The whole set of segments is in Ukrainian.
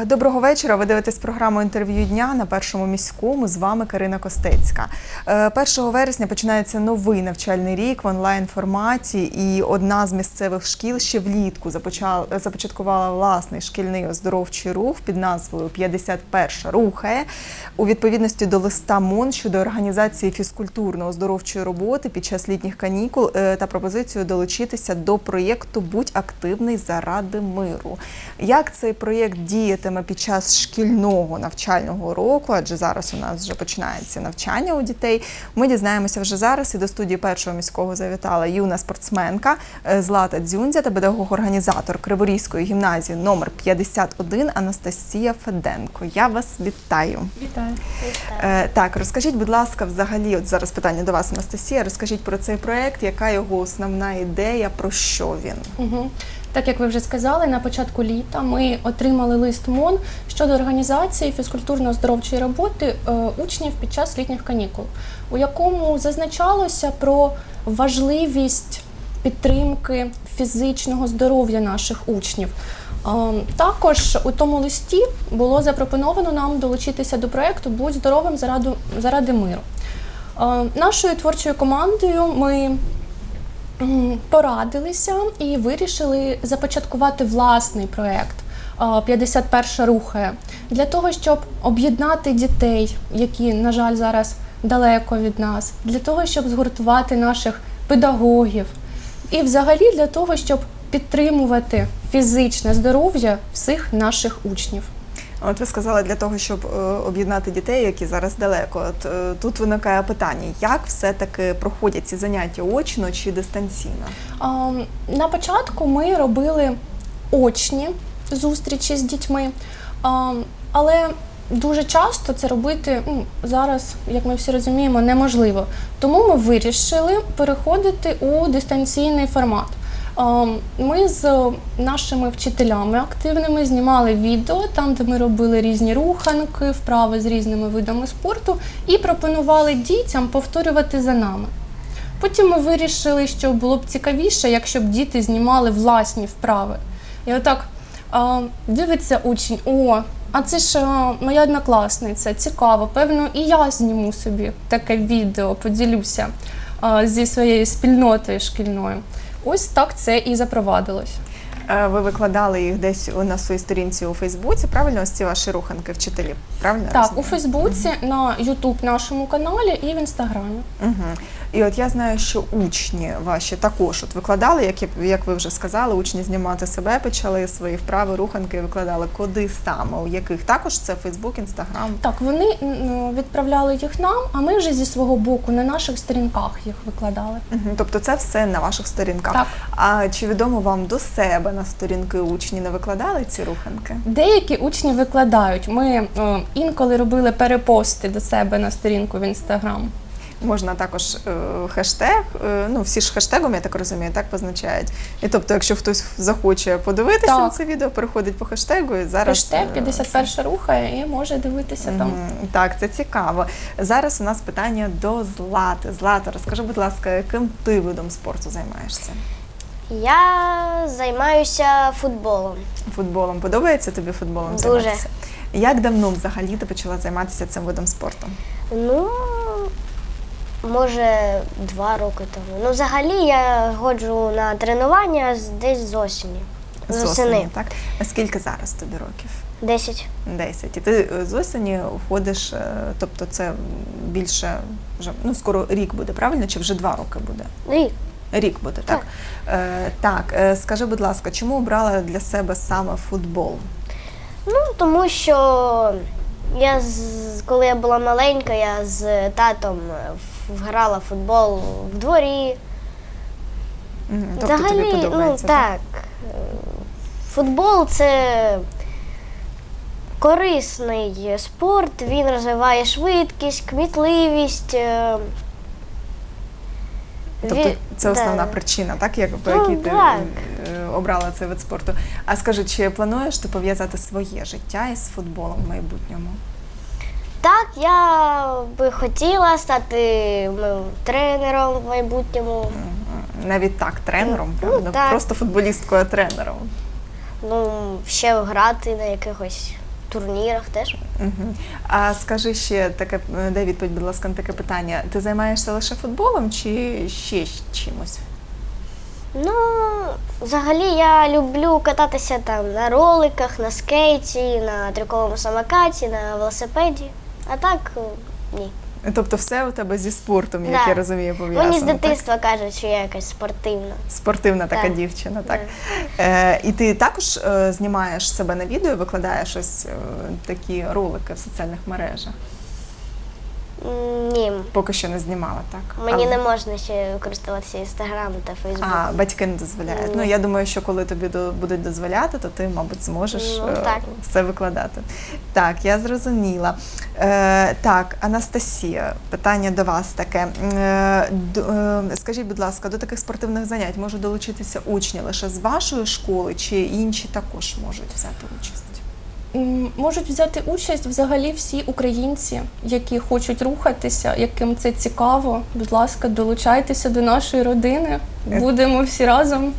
Е, Доброго вечора. Ви дивитесь програму інтерв'ю дня на першому міському. З вами Карина Костецька. Е, 1 вересня починається новий навчальний рік в онлайн форматі, і одна з місцевих шкіл ще влітку започаткувала власний шкільний оздоровчий рух під назвою «51 рухає у відповідності до листа МОН щодо організації фізкультурно-оздоровчої роботи під час літніх канікул е, та пропозицію долучитися до проєкту Будь активний заради миру. Як цей проєкт діятиме під час шкільного навчального року? Адже зараз у нас вже починається навчання у дітей. Ми дізнаємося вже зараз. І до студії першого міського завітала юна спортсменка е, Злата Дзюндзя та педагог-організатор Криворізької гімназії номер 51 Анастасія Феденко. Я вас вітаю. Вітаю. Е, Так, розкажіть, будь ласка, взагалі, от зараз питання до вас, Анастасія. Розкажіть про цей проект, яка його основна ідея, про що він? Угу. Так як ви вже сказали, на початку літа ми отримали лист МОН щодо організації фізкультурно-оздоровчої роботи е, учнів під час літніх канікул, у якому зазначалося про важливість підтримки фізичного здоров'я наших учнів. Е, Також у тому листі було запропоновано нам долучитися до проекту Будь здоровим заради, миру. Е, Нашою творчою командою ми порадилися і вирішили започаткувати власний проєкт а, 51 рухає для того, щоб об'єднати дітей, які, на жаль, зараз далеко від нас, для того, щоб згуртувати наших педагогів, і взагалі для того, щоб підтримувати фізичне здоров'я всіх наших учнів. От ви сказали для того, щоб е, об'єднати дітей, які зараз далеко. От е, тут виникає питання, як все-таки проходять ці заняття очно чи дистанційно? На початку ми робили очні зустрічі з дітьми, але дуже часто це робити ну, зараз, як ми всі розуміємо, неможливо. Тому ми вирішили переходити у дистанційний формат. А, Ми з нашими вчителями активними знімали відео там, де ми робили різні руханки, вправи з різними видами спорту, і пропонували дітям повторювати за нами. Потім ми вирішили, що було б цікавіше, якщо б діти знімали власні вправи. І отак дивиться учень, о, а це ж моя однокласниця, цікаво, певно, і я зніму собі таке відео, поділюся зі своєю спільнотою шкільною. Ось так це і запровадилось. Е, Ви викладали їх десь на своїй сторінці у Фейсбуці, правильно? Ось ці ваші руханки вчителі, правильно? так Так, у Фейсбуці, Фейсбуці, на Ютуб нашому каналі і в інстаграмі. Угу. І от я знаю, що учні ваші також от викладали, як, як ви вже сказали, учні знімати себе почали свої вправи, руханки викладали. Куди саме? У яких також це Фейсбук, Інстаграм? Так, вони відправляли їх нам, а ми вже зі свого боку на наших сторінках їх викладали. Мгм. Тобто це все на ваших сторінках. Так. А чи відомо вам до себе на сторінки учні не викладали ці руханки? Деякі учні викладають. Ми е, інколи робили перепости до себе на сторінку в інстаграм. Можна також е, хештег, е, ну всі ж хештегом, я так розумію, так позначають. І тобто, якщо хтось захоче подивитися Так. на це відео, переходить по хештегу і зараз Хештег е, 51 рухає і може дивитися там. Так, це цікаво. Зараз у нас питання до Злати. Злата, розкажи, будь ласка, яким ти видом спорту займаєшся? Я займаюся футболом. Футболом подобається тобі футболом Дуже. займатися? Як давно взагалі ти почала займатися цим видом спорту? Ну, може, два роки тому. Ну, взагалі я ходжу на тренування з- десь з осені. З осені, осени. так? А скільки зараз тобі років? Десять. 10. І ти е, з осені ходиш, е, тобто це більше вже ну скоро рік буде, правильно? Чи вже два роки буде? Рік. Рік буде, так? Е, так, е, скажи, будь ласка, чому обрала для себе саме футбол? Ну, тому що я з- коли я була маленька, я з татом в- грала в футбол в дворі. Мгм, Тобто тобі Взагалі, ну подобається? так. е, Футбол це корисний спорт, він розвиває швидкість, кмітливість. е, Тобто ві- це основна да. причина, так, як, по Ну, якій ти так. е, обрала цей вид спорту. А скажи, чи плануєш ти пов'язати своє життя із футболом в майбутньому? Так, я би хотіла стати ну, тренером в майбутньому. Навіть так, тренером, Ну, правда? так. Просто футболісткою, а тренером. Ну, ще грати на якихось турнірах теж. Угу. А скажи ще таке, е, дай відповідь, будь ласка, на таке питання. Ти займаєшся лише футболом чи ще чимось? Ну, взагалі я люблю кататися там на роликах, на скейті, на трюковому самокаті, на велосипеді. А так е, ні. Тобто все у тебе зі спортом, як Да. я розумію, пов'язано. Мені з так? дитинства кажуть, що я якась спортивна. Спортивна така Так. дівчина, так. Да. Е, і ти також е, знімаєш себе на відео, викладаєш ось е, такі ролики в соціальних мережах. Ні, Поки що не знімала, так? мені Але- не можна ще користуватися інстаграмом та фейсбуком. А, батьки не дозволяють. Ні. Ну я думаю, що коли тобі до- будуть дозволяти, то ти, мабуть, зможеш Ну, е, так. все викладати. Так, я зрозуміла. Е, так, Анастасія, питання до вас таке. Е, е, скажіть, будь ласка, до таких спортивних занять можуть долучитися учні лише з вашої школи, чи інші також можуть взяти участь? Можуть взяти участь взагалі всі українці, які хочуть рухатися, яким це цікаво. Будь ласка, долучайтеся до нашої родини. Будемо всі разом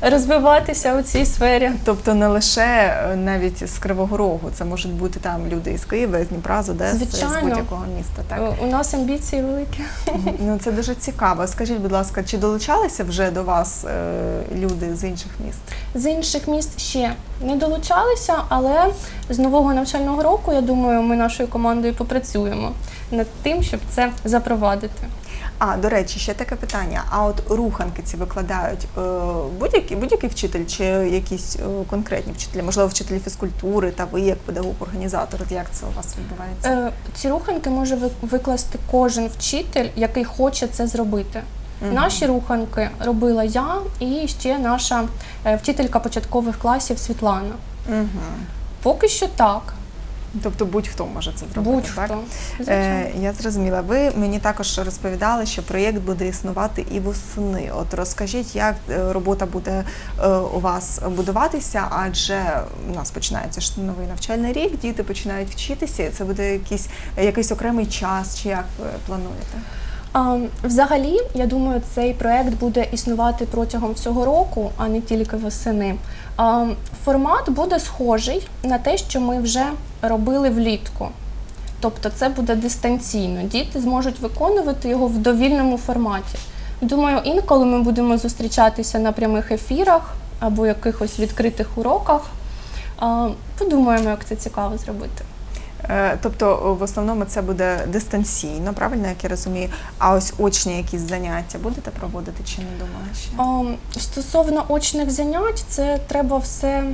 розвиватися у цій сфері. Тобто не лише е, навіть з Кривого Рогу, це можуть бути там люди із Києва, з Дніпра, з Одеси, з будь-якого міста. Так? Е, У нас амбіції великі. Ну це дуже цікаво. Скажіть, будь ласка, чи долучалися вже до вас е, люди з інших міст? З інших міст ще не долучалися, але з нового навчального року, я думаю, ми нашою командою попрацюємо над тим, щоб це запровадити. А до речі, ще таке питання. А от руханки ці викладають е, будь-який будь-який вчитель чи якісь е, конкретні вчителі, можливо, вчителі фізкультури та ви як педагог-організатор. Як це у вас відбувається? Е, Ці руханки може ви- викласти кожен вчитель, який хоче це зробити. Мгм. Наші руханки робила я і ще наша вчителька початкових класів Світлана. Угу. Поки що так, Тобто будь-хто може це зробити. будь-хто. Так? Е, я зрозуміла. Ви мені також розповідали, що проєкт буде існувати і восени. От розкажіть, як е, робота буде е, у вас будуватися, адже у нас починається ж новий навчальний рік, діти починають вчитися. Це буде якийсь, якийсь окремий час, чи як ви плануєте? Взагалі, я думаю, цей проект буде існувати протягом всього року, а не тільки восени. Формат буде схожий на те, що ми вже робили влітку. Тобто це буде дистанційно. Діти зможуть виконувати його в довільному форматі. Думаю, інколи ми будемо зустрічатися на прямих ефірах або якихось відкритих уроках. Подумаємо, як це цікаво зробити. Е, Тобто, в основному це буде дистанційно, правильно як я розумію. А ось очні якісь заняття будете проводити чи не думали ще? Стосовно очних занять, це треба все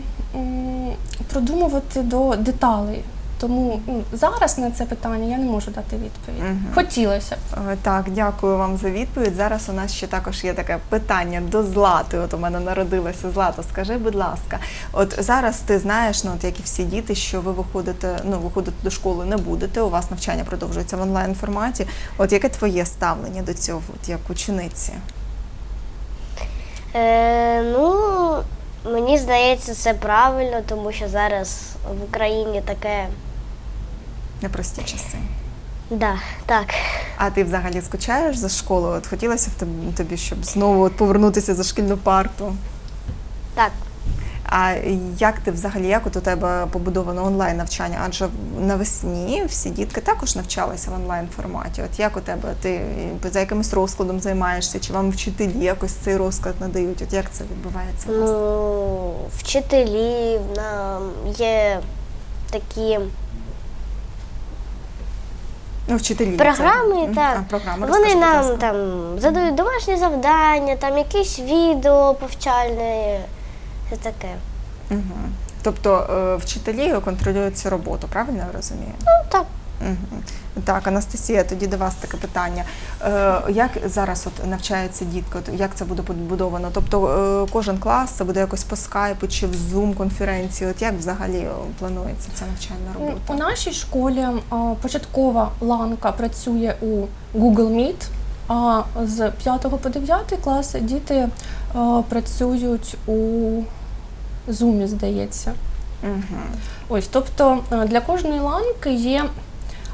продумувати до деталей. Тому ну, зараз на це питання я не можу дати відповідь. Мгм. Хотілося б. Е, Так, дякую вам за відповідь. Зараз у нас ще також є таке питання до Злати. От у мене народилася Злата. Скажи, будь ласка, от зараз ти знаєш, ну от як і всі діти, що ви виходите, ну виходити до школи не будете. У вас навчання продовжується в онлайн форматі. От яке твоє ставлення до цього, от як учениці? Е, ну, мені здається, це правильно, тому що зараз в Україні таке. Непрості часи. Да, так. А ти взагалі скучаєш за школою? От хотілося б тобі, щоб знову от повернутися за шкільну парту. Так. А як ти взагалі, як от у тебе побудовано онлайн навчання? Адже навесні всі дітки також навчалися в онлайн форматі. От як у тебе ти за якимось розкладом займаєшся? Чи вам вчителі якось цей розклад надають? От як це відбувається? Ну, вчителі нам є такі Ну, вчителі програми, Мгм. так. А, програми. Вони нам там задають домашні завдання, там якісь відео повчальне, все таке. Мгм. Тобто е, вчителі контролюють цю роботу, правильно я розумію? Ну так. Мгм. Так, Анастасія, тоді до вас таке питання. Е, як зараз от навчається дітка? От Як це буде побудовано? Тобто е, кожен клас це буде якось по скайпу чи в Zoom конференції? От як взагалі е, планується ця навчальна робота? У нашій школі а, початкова ланка працює у Google Meet, а з 5 по 9 клас діти а, працюють у Zoom, здається. Мгм. Ось, тобто е, для кожної ланки є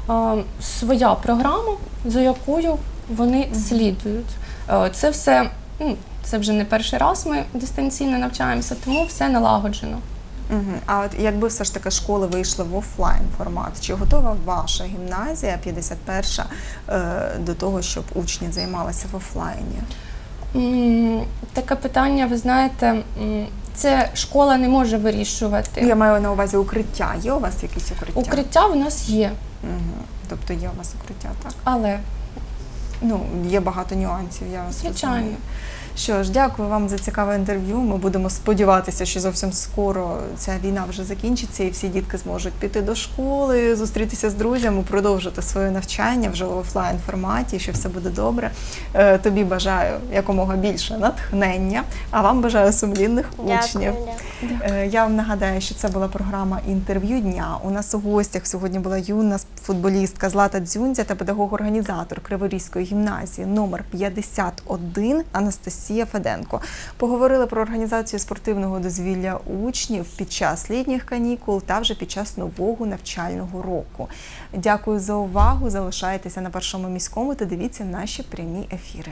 е, своя програма, за якою вони слідують. Е, Це все, ну, це вже не перший раз ми дистанційно навчаємося, тому все налагоджено. Угу. А от якби все ж таки школи вийшли в офлайн формат, чи готова ваша гімназія 51 е, до того, щоб учні займалися в офлайні? Таке питання, ви знаєте, це школа не може вирішувати. Я маю на увазі укриття. Є у вас якісь укриття? Укриття в нас є, Угу. Тобто є у вас укриття, так? але Ну, є багато нюансів, я вас Звичайно. розумію. Що ж, дякую вам за цікаве інтерв'ю. Ми будемо сподіватися, що зовсім скоро ця війна вже закінчиться, і всі дітки зможуть піти до школи, зустрітися з друзями, продовжити своє навчання вже в офлайн форматі, що все буде добре. Е, Тобі бажаю якомога більше натхнення, а вам бажаю сумлінних учнів. Дякую. дякую. Е, Я вам нагадаю, що це була програма інтерв'ю дня. У нас у гостях сьогодні була юна футболістка Злата Дзюнзя та педагог-організатор Криворізької гімназії номер 51 Анастасія Феденко. Поговорили про організацію спортивного дозвілля учнів під час літніх канікул та вже під час нового навчального року. Дякую за увагу. Залишайтеся на першому міському та дивіться наші прямі ефіри.